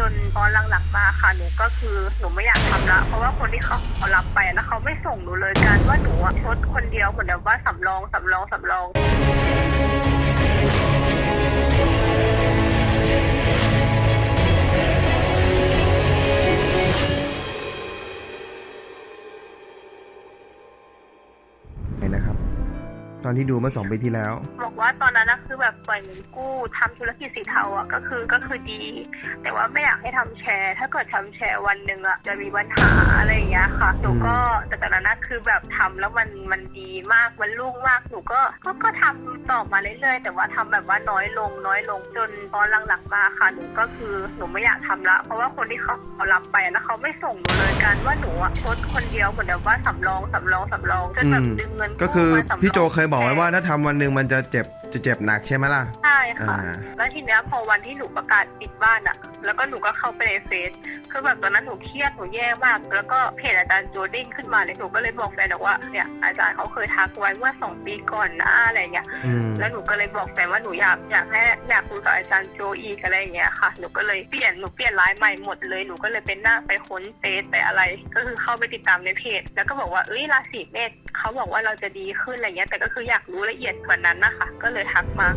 จนตอนหลังๆมาค่ะหนูก็คือหนูไม่อยากทำละเพราะว่าคนที่เขาเขารับไปแล้วเขาไม่ส่งหนูเลยการว่าหนูอะชดคนเดียวเหมือนแบบว่าสำรองสำรองสำรองไหนนะครับ ตอนที่ดูเมื่อสองปีที่แล้ว บอกว่าตอนนั้นนะคือแบบปล่อยเงินกู้ทำธุรกิจสีเทาอะก็คือก็คือดี แต่ว่าไม่อยากให้ทำแชร์ ถ้าเกิดทำแชร์วันหนึ่งอะจะมีปัญหาอะไรอย่างเงี้ยค่ะหนูก็ คือแบบทำแล้วมันมันดีมากมันรุ่งมากหนูก็ก็ก็ทำต่อมาเรื่อยๆ แต่ว่าทำแบบว่าน้อยลงน้อยลงจนตอนหลังๆมาค่ะหนูก็คือหนูไม่อยากทำละ เพราะว่าคนที่เขาเขารับไปแล้วเขาไม่ส่งหนูเลยการว่าหนูอะชดคนเดียวเหมือนแบบว่าสำรองสำรองสำรองจนแบบอืมดึงเงินก็คือมาสำรองพี่โจเคยบอกไว้ว่าถ้าทำวันหนึ่งมันจะเจ็บจะเจ็บหนักใช่ไหมล่ะใช่ ค่ะอ่าแล้วทีเนี้ยพอวันที่หนูประกาศปิดบ้านอะแล้วก็หนูก็เข้าไปในเฟซคือแบบตอนนั้นหนูเครียดหนูแย่มาก แล้วก็เพจอาจารย์โจดิ้งขึ้นมาเลยหนูก็เลยบอกแฟนบอกว่าเนี่ยอาจารย์เขาเคยทักไว้เมื่อสองปีก่อนนะอะไรเงี้ยอืมแล้วหนูก็เลยบอกแฟนว่าหนูอยากอยากให้อยากคุยกับอาจารย์โจอีกอะไรอย่างเงี้ยค่ะหนูก็เลยเปลี่ยนหนูเปลี่ยนไลน์ใหม่หมดเลยหนูก็เลยเป็นหน้าไปค้นเฟซไปอะไร ก็คือเข้าไปติดตามในเพจ แล้วก็บอกว่าเอ้ยราศีเมษเขาบอกว่าเราจะดีขึ้นอะไรเงี้ยแต่ก็คืออยากรู้ละเอียดกว่านั้นนะคะก็เลยทักมา